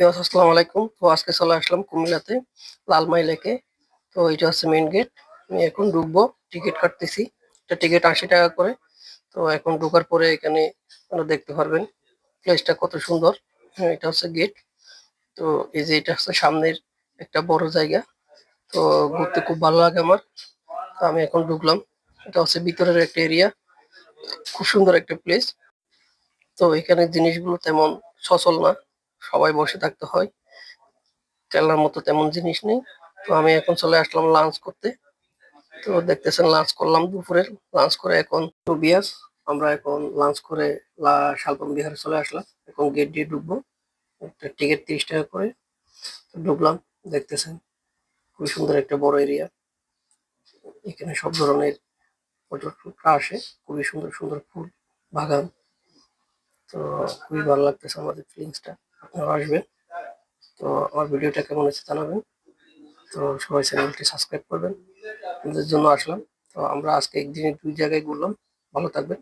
বিয়াস আসসালামু আলাইকুম। তো আজকে চলে আসলাম কুমিল্লাতে লালমাই লেকে। তো এটা হচ্ছে মেইন গেট আমি এখন ঢুকবো টিকিট কাটতেছি। এটা টিকিট আশি টাকা করে। তো এখন ঢোকার পরে এখানে আপনারা দেখতে পারবেন প্লেসটা কত সুন্দর। হ্যাঁ, এটা হচ্ছে গেট তো এই যে এটা হচ্ছে সামনের একটা বড় জায়গা। তো ঘুরতে খুব ভালো লাগে আমার। তো আমি এখন ঢুকলাম। এটা হচ্ছে ভিতরের একটা এরিয়া খুব সুন্দর একটা প্লেস তো এখানে জিনিসগুলো তেমন সচল না। সবাই বসে থাকতে হয়। খেলার মতো তেমন জিনিস নেই। তো আমি এখন চলে আসলাম লাঞ্চ করতে। তো দেখতেছেন লাঞ্চ করলাম দুপুরের। লাঞ্চ করে এখন বিয়াস আমরা এখন লাঞ্চ করে শালবন বিহারে চলে আসলাম। এখন গেট দিয়ে ঢুকবো। একটা টিকিট তিরিশ টাকা করে। ঢুকলাম। দেখতেছেন, খুবই সুন্দর একটা বড় এরিয়া এখানে সব ধরনের পর্যটকরা আসে। খুবই সুন্দর সুন্দর ফুল, বাগান। তো খুবই ভালো লাগতেছে আমাদের ফিলিংসটা আসবেন। তো আমার ভিডিওটা কেমন হয়েছে জানাবেন। তো সবাই চ্যানেলটি সাবস্ক্রাইব করবেন। আপনাদের জন্য আসলাম। তো আমরা আজকে একদিনে দুই জায়গায় ঘুরলাম। ভালো থাকবেন।